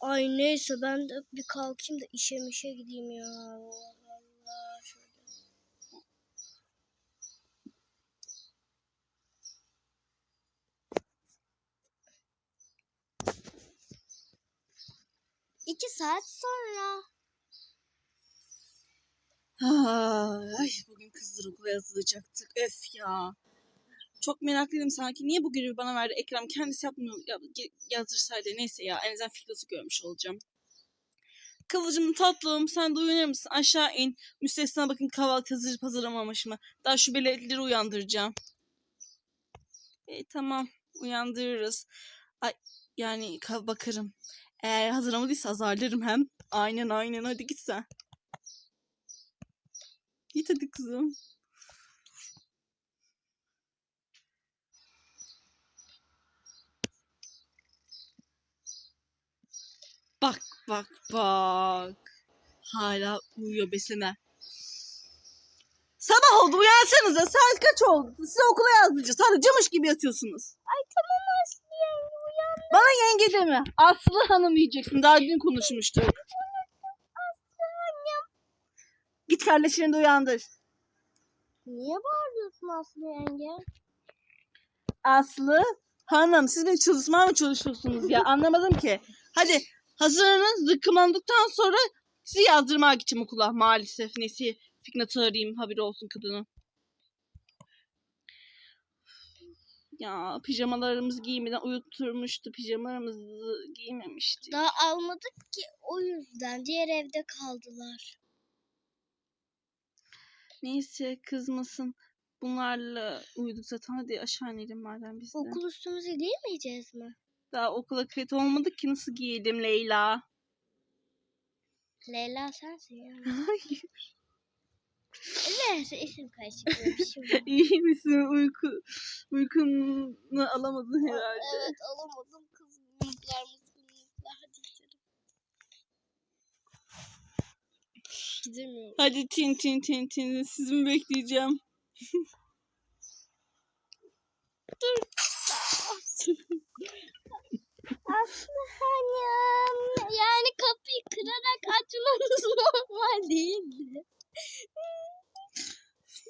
Ay neyse ben de bir kalkayım da işe mişe gideyim ya. Allah Allah. Şöyle. İki saat sonra. Ay, bugün kızlar okula yazılacaktık. Öf ya. Çok meraklıydım sanki. Niye bu görevi bana verdi? Ekrem kendisi yapmıyor. Yazdırsaydı neyse ya. En azından Fikret'i görmüş olacağım. Kıvılcım tatlım sen de uyanır mısın? Aşağı in. Müstesna bakın kahvaltı hazır hazırlamamış mı? Daha şu beletleri uyandıracağım. E, tamam uyandırırız. Ay, yani ka- bakarım. Eğer hazırlamadıysa azarlarım hem. Aynen aynen hadi git sen. Git hadi kızım. Bak bak. Hala uyuyor besene. Sabah oldu uyansanıza. Saat kaç oldu? Size okula yazdıracağız. Hadi camış gibi yatıyorsunuz. Ay tamam Aslı yenge uyan. Bana yenge deme. Aslı Hanım diyeceksin. Daha dün konuşmuştuk. Git kardeşini de uyandır. Niye bağırıyorsun Aslı yenge? Aslı Hanım siz beni çalışmaya mı çalışıyorsunuz ya anlamadım ki. Hadi hazırlanın zıkkımlandıktan sonra sizi yazdırmaya gideceğim okula maalesef. Neyse Fiknat'ı arayayım haberi olsun kadının. Ya pijamalarımızı giymeden uyuturmuştu. Pijamalarımızı giymemiştik. Daha almadık ki o yüzden diğer evde kaldılar. Neyse kızmasın. Bunlarla uyuduk zaten. Hadi aşağı inelim madem biz de. Okul üstümüze giyemeyeceğiz mi? Daha okula kayıt olmadık ki nasıl giyelim Leyla? Leyla sensin ya. Hayır. Evet isim karıştırmışım. İyi misin? Uyku, uykunu alamadın herhalde. evet alamadım kız. Minikler minikler hadi gidelim. Gidemiyorum. Hadi tin tin tin tin. Sizi mi bekleyeceğim? Aslı hanım. Yani kapıyı kırarak açmanız normal değildi.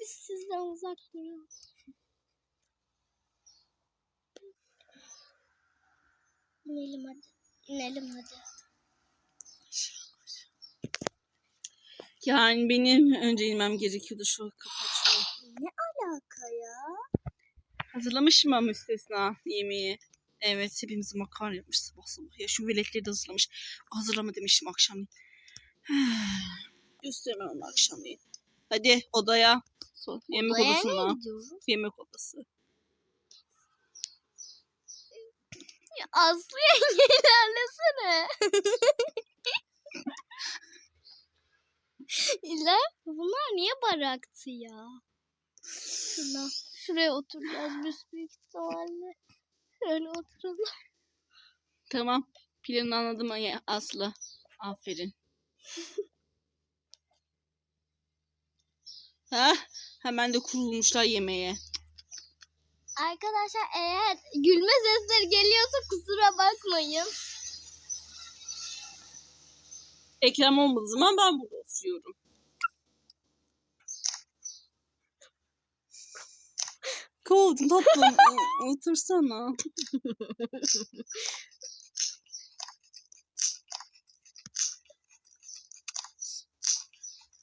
Biz sizden uzak duruyoruz. İnelim hadi. İnelim hadi. Yani benim önce inmem gerekiyordu. Şu kapat şunu. Ne alaka ya? Hazırlamış mı müstesna yemeği? Evet hepimiz makarna yapmış sabah sabah. Ya şu veletleri de hazırlamış. Hazırlama demiştim akşamleyin. Göstermem onu akşamleyin. Hadi odaya. So- Yemek Odaya odasına. Yemek odası. Ya Aslı ilerlesene. İler bunlar niye baraktı ya? Şuna, şuraya oturacağız büyük ihtimalle. Şöyle oturalım. Tamam. Planını anladım Aslı. Aferin. ha? Hemen de kurulmuşlar yemeğe. Arkadaşlar eğer gülme sesleri geliyorsa kusura bakmayın. Ekrem olmadığı zaman ben burada oturuyorum. Kovdum tatlım. O- Otursana.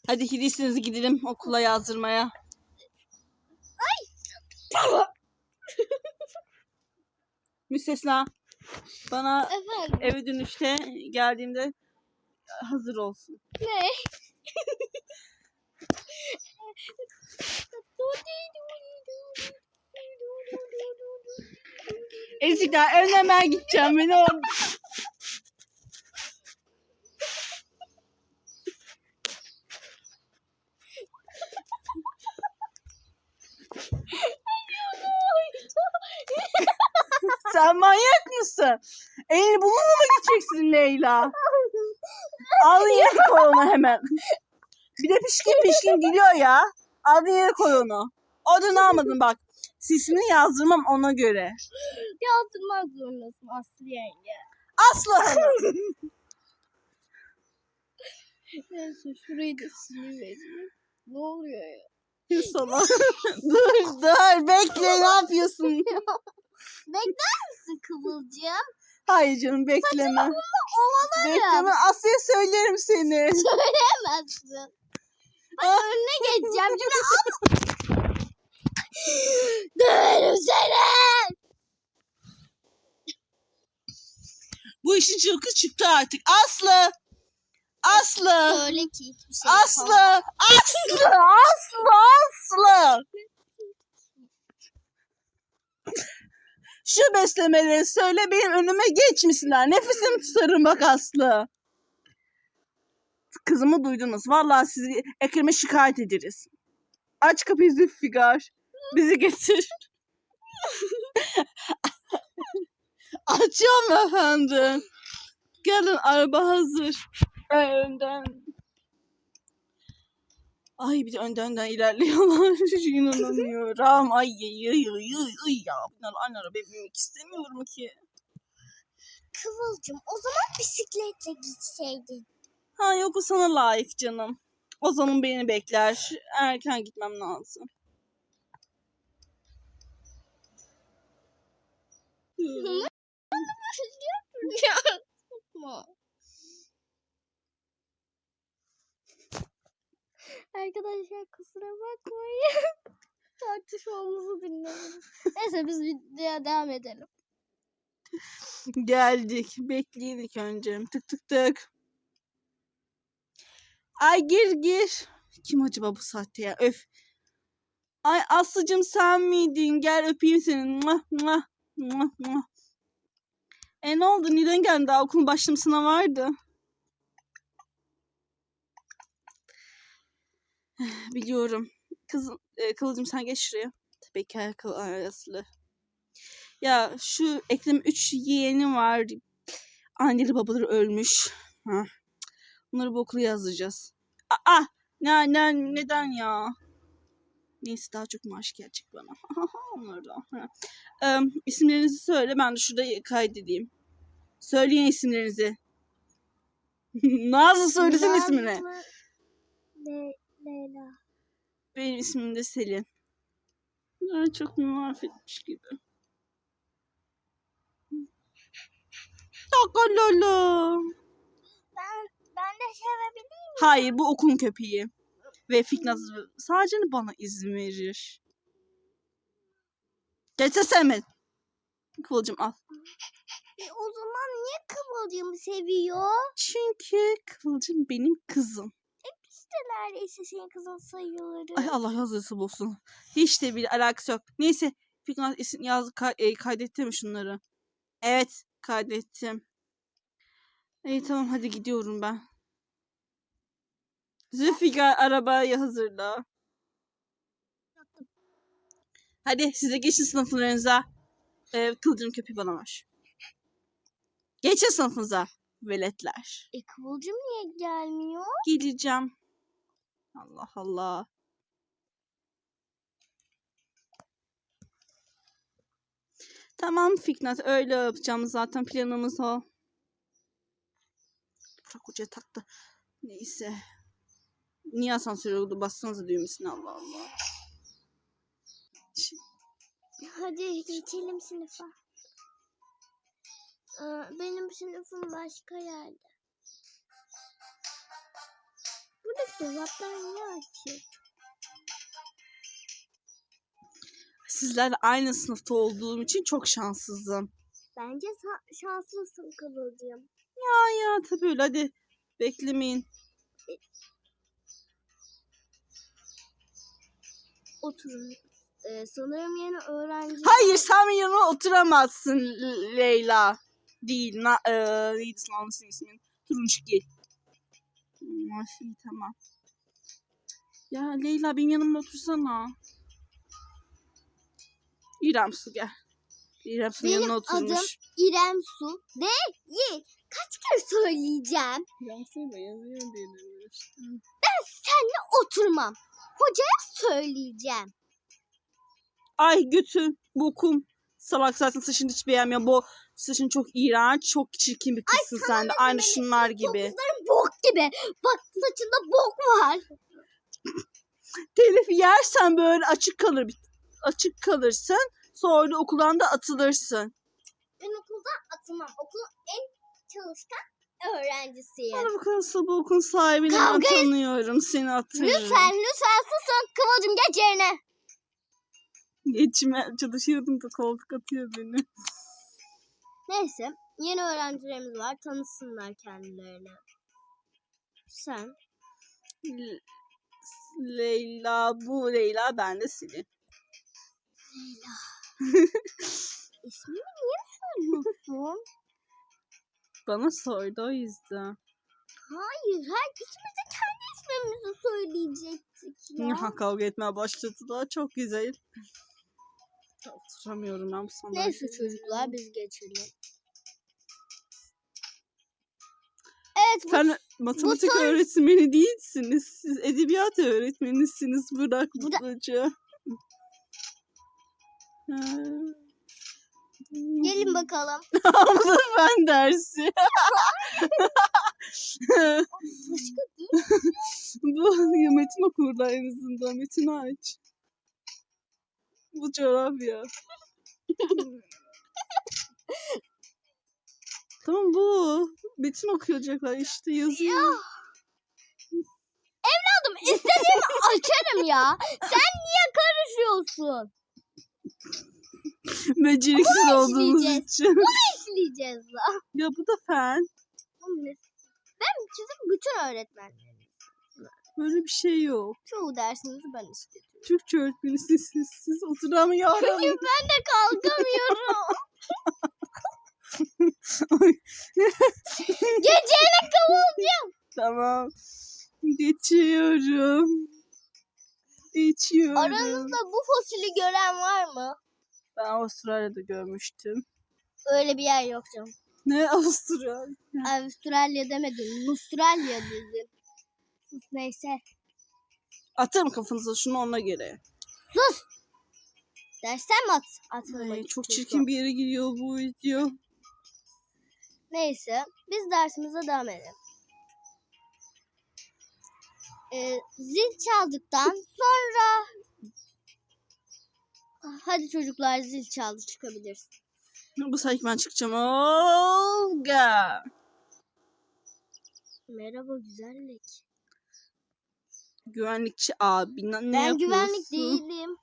Hadi gidiyorsunuz gidelim okula yazdırmaya. Müstesna. Bana Efendim eve dönüşte geldiğimde hazır olsun. ne? Ezikler önden ben gideceğim. Beni or- Sen manyak mısın? Elini bulunma mı gideceksin Leyla? Al yere koy onu hemen. Bir de pişkin pişkin gülüyor ya. Al yere koy onu. Adını almadın bak. Sesini yazdırmam ona göre. Yazdırmak zorundasın Aslı yenge. Aslı Hanım. Neyse şurayı da silivereyim. Ne oluyor ya? Salak. dur dur bekle ne yapıyorsun? Bekler misin Kıvılcım? Hayır canım bekleme. Ovalarım. Bekleme Asya söylerim seni. Söyleyemezsin. Ben önüne geçeceğim. Şimdi al. Döverim seni. Bu işin çılgı çıktı artık. Aslı. Aslı. Söyle ki hiçbir şey Aslı. Aslı. Aslı. Aslı. Şu beslemeleri söyle benim önüme geçmişler. Nefesimi tutarım bak Aslı. Kızımı duydunuz. Vallahi sizi Ekrem'e şikayet ederiz. Aç kapıyı Zülfikar. Bizi getir. Açıyorum efendim. Gelin araba hazır. Önden. Ay bir de önden önden ilerliyorlar. İnanamıyorum. Ay ay ay ay ay ya. Bunlar aynı arabaya binmek istemiyorum ki. Kıvılcım o zaman bisikletle gitseydin. Ha yok o sana layık canım. O zaman beni bekler. Erken gitmem lazım. Hmm. Yapma. Arkadaşlar kusura bakmayın. Tartışmamızı dinleyin. Neyse biz videoya devam edelim. Geldik. Bekleyin ilk önce. Tık tık tık. Ay gir gir. Kim acaba bu saatte ya? Öf. Ay Aslı'cım sen miydin? Gel öpeyim seni. Muah, muah, muah, muah. E ne oldu? Neden geldin? Daha okulun başlamasına vardı. Biliyorum. Kız, e, Kıvılcım sen geç şuraya. Tabii ki Kıv Ay, Aslı. Ya şu Ekrem 3 yeğeni var. Anneleri babaları ölmüş. Ha. Bunları bu okula yazdıracağız. Aa! Ne, ne, neden ya? Neyse daha çok maaş gelecek bana. Onları da. Ha. Ee, isimlerinizi söyle ben de şurada kaydedeyim. Söyleyin isimlerinizi. Nazlı söylesin ismini. Le Leyla. Benim ismim de Selin. Ay, çok muafetmiş gibi. Takalolo. Ben, ben de sevebilirim. Hayır bu okulun köpeği. Ve Fiknaz sadece bana izin verir. Geçsene Kıvılcım al. E, o zaman niye Kıvılcım'ı seviyor? Çünkü Kıvılcım benim kızım. İşte neredeyse senin kızın sayılır. Ay Allah yazısı bulsun. Hiç de bir alakası yok. Neyse Fiknaz isim yaz kay, e, kaydetti mi şunları? Evet kaydettim. İyi tamam hadi gidiyorum ben. Zülfikar arabayı hazırla. Hadi size geçin sınıflarınıza. Ee, Kıvılcım köpeği bana var. Geçin sınıfınıza. Veletler. E Kıvılcım niye gelmiyor? Geleceğim. Allah Allah. Tamam Fiknat öyle yapacağım zaten planımız o. Bırak hoca taktı. Neyse. Niye asansöre oldu? Bassanıza düğmesine Allah Allah. Hadi geçelim sınıfa. Benim sınıfım başka yerde. Buradaki dolaplar niye açık? Sizlerle aynı sınıfta olduğum için çok şanssızım. Bence şanslısın Kıvılcım. Ya ya tabii öyle hadi. Beklemeyin. Oturun. Ee, sanırım yeni öğrenci... Hayır sen yanıma oturamazsın Leyla. Değil. Na, e, neydi lan ismin? Turunçgil. İyi tamam. Ya Leyla benim yanımda otursana. İrem Su gel. İrem Su'nun Benim yanına adım- oturmuş. İrem Su değil. Kaç kere söyleyeceğim. İrem Su'yla yazıyor demiş. Seninle oturmam. Hocaya söyleyeceğim. Ay götüm, bokum. Salak zaten saçını hiç beğenmiyor. Bu Saçın çok iğrenç, çok çirkin bir kızsın sen de. Aynı şunlar gibi. Topuzların bok gibi. Bak saçında bok var. Telif yersen böyle açık kalır. Açık kalırsın. Sonra da okuldan da atılırsın. Ben okuldan atılmam. Okulun en çalışkan öğrencisiyim. Bana bakın sabah okul sahibini ben Kavga et- tanıyorum. Seni atırım. Lütfen lütfen susun. Kıvılcım geç yerine. Geçime çalışıyordum da koltuk atıyor beni. Neyse yeni öğrencilerimiz var. Tanısınlar kendilerini. Sen. Le- Leyla bu Leyla ben de Selin. Leyla. İsmini niye söylüyorsun? Bana sordu o yüzden. Hayır, her ikimiz de kendi ismimizi söyleyecektik. Ya. kavga etmeye başladılar. Çok güzel. Oturamıyorum ben bu sandalyede. Neyse çocuklar biz geçelim. Evet bu Sen matematik son- öğretmeni değilsiniz. Siz edebiyat öğretmenisiniz. Bırak Bu da- babacı. Ha. gelin bakalım. Abla ben dersi. Bu metin okurlar en azından. Metin aç. Bu coğrafya. tamam bu. Metin okuyacaklar işte yazıyor. Evladım istediğimi açarım ya. Sen niye karışıyorsun? Beceriksiz Bunu olduğunuz işleyeceğiz. için. İşleyeceğiz la. ya bu da fen. Ben çizim bütün öğretmenlerim. Böyle bir şey yok. Çoğu dersimizi ben işletiyorum. Türkçe öğretmenisiz siz, siz oturamıyorum. Hayır ben de kalkamıyorum. Geceyle kıvılcım. tamam. Geçiyorum. Geçiyorum. Aranızda bu fosili gören var mı? Ben Avustralya'da görmüştüm. Öyle bir yer yok canım. Ne Avustralya? Avustralya demedim. Avustralya dedim. Sus neyse. Atarım kafanıza şunu ona göre. Sus. Dersten mi at? Atılmak Ay, çok çirkin bir yere gidiyor bu video. Neyse. Biz dersimize devam edelim. Ee, zil çaldıktan sonra Hadi çocuklar zil çaldı çıkabiliriz. Bu sefer ben çıkacağım. Olga. Merhaba güzellik. Güvenlikçi abi ne ben yapıyorsun? güvenlik değilim.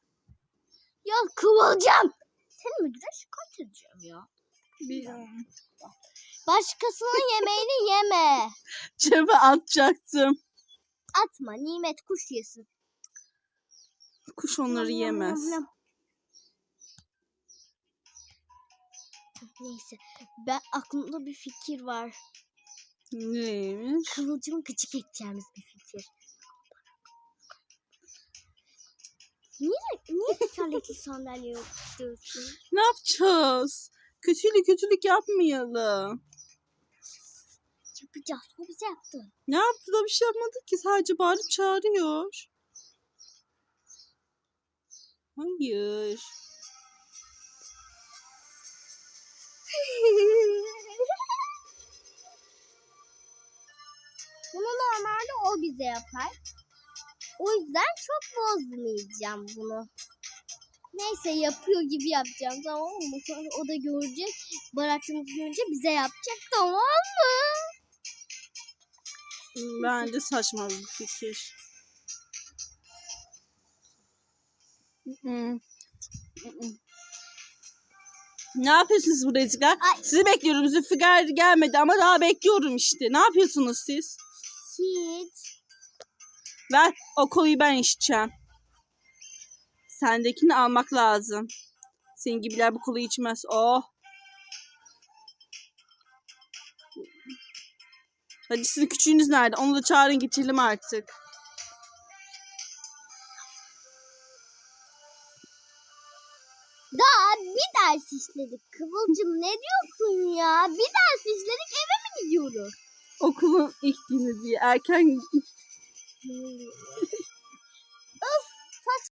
Ya kıvılcım. Seni müdüre şikayet edeceğim ya. Bir... Başkasının yemeğini yeme. Çöpe atacaktım. Atma nimet kuş yesin. Kuş onları yemez. Neyse ben aklımda bir fikir var. Neymiş? Kıvılcımı gıcık edeceğimiz bir fikir. Niye, niye tekerlekli sandalye oturuyorsun? Ne yapacağız? Kötülük kötülük yapmayalım. Yapacağız. O bize yaptı. Ne yaptı da bir şey yapmadık ki. Sadece bağırıp çağırıyor. Hayır. Bunu normalde o bize yapar. O yüzden çok bozmayacağım bunu. Neyse yapıyor gibi yapacağım tamam mı? Sonra o da görecek. Barakçımız görünce bize yapacak tamam mı? Bence saçma bir fikir. Mm-mm. Ne yapıyorsunuz burada çocuklar? Ay. Sizi bekliyorum. Zülfikar gelmedi ama daha bekliyorum işte. Ne yapıyorsunuz siz? Hiç. Ver o kolayı ben içeceğim. Sendekini almak lazım. Senin gibiler bu kolayı içmez. Oh. Hadi sizin küçüğünüz nerede? Onu da çağırın getirelim artık. Daha bir ders işledik. Kıvılcım ne diyorsun ya? Bir ders işledik eve mi gidiyoruz? Okulun ilk günü diye erken of saç